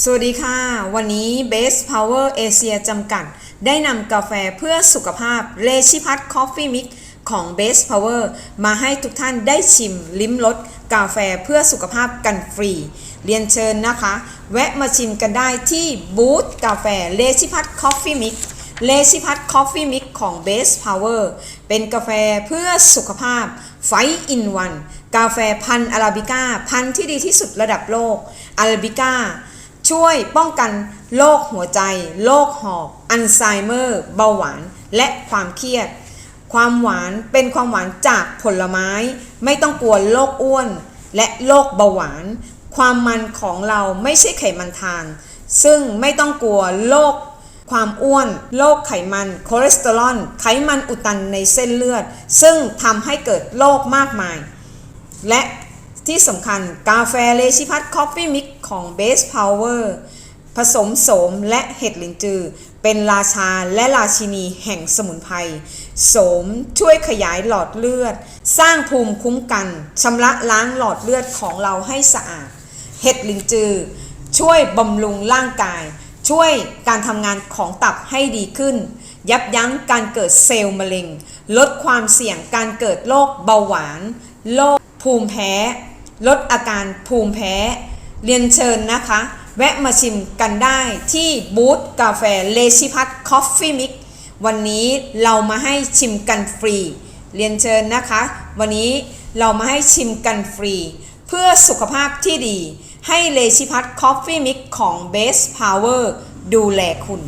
สวัสดีค่ะ วันนี้ Base Power Asia จำกัด ได้นำกาแฟเพื่อสุขภาพเลชิพัทคอฟฟี่มิกของ Base Power มาให้ทุกท่านได้ชิมลิ้มรสกาแฟเพื่อสุขภาพกันฟรี เรียนเชิญนะคะ แวะมาชิมกันได้ที่บูธกาแฟเลชิพัทคอฟฟี่มิกเลชิพัทคอฟฟี่มิกของ Base Power เป็นกาแฟเพื่อสุขภาพไฟอินวันกาแฟพันอาราบิก้าพันที่ดีที่สุดระดับโลกอาราบิก้า ช่วยป้องกันโรคหัวใจ โรคหอบ อัลไซเมอร์ เบาหวาน และความเครียด ความหวานเป็นความหวานจากผลไม้ ไม่ต้องกลัวโรคอ้วน และโรคเบาหวาน ความมันของเราไม่ใช่ไขมันทาน ซึ่งไม่ต้องกลัวโรคความอ้วน โรคไขมัน คอเลสเตอรอล ไขมันอุดตันในเส้นเลือด ซึ่งทำให้เกิดโรคมากมาย และ ที่สำคัญกาแฟเลชิพัทคอฟฟี่มิกของ Base Power ผสมโสมและเห็ดลินจือ เป็นราชาและราชินีแห่งสมุนไพรโสมช่วยขยายหลอดเลือด สร้างภูมิคุ้มกันชำระล้างหลอดเลือดของเราให้สะอาด เห็ดลินจือ ช่วยบำรุงร่างกาย ช่วยการทำงานของตับให้ดีขึ้น ยับยั้งการเกิดเซลล์มะเร็ง ลดความเสี่ยงการเกิดโรคเบาหวานโรคภูมิแพ้ ลดอาการภูมิแพ้ เรียนเชิญนะคะ แวะมาชิมกันได้ที่บูธกาแฟเลชิพัทคอฟฟี่มิกวันนี้เรามาให้ชิมกันฟรี เรียนเชิญนะคะ วันนี้เรามาให้ชิมกันฟรี เพื่อสุขภาพที่ดี ให้เลชิพัทคอฟฟี่มิกของ Base Power ดูแลคุณ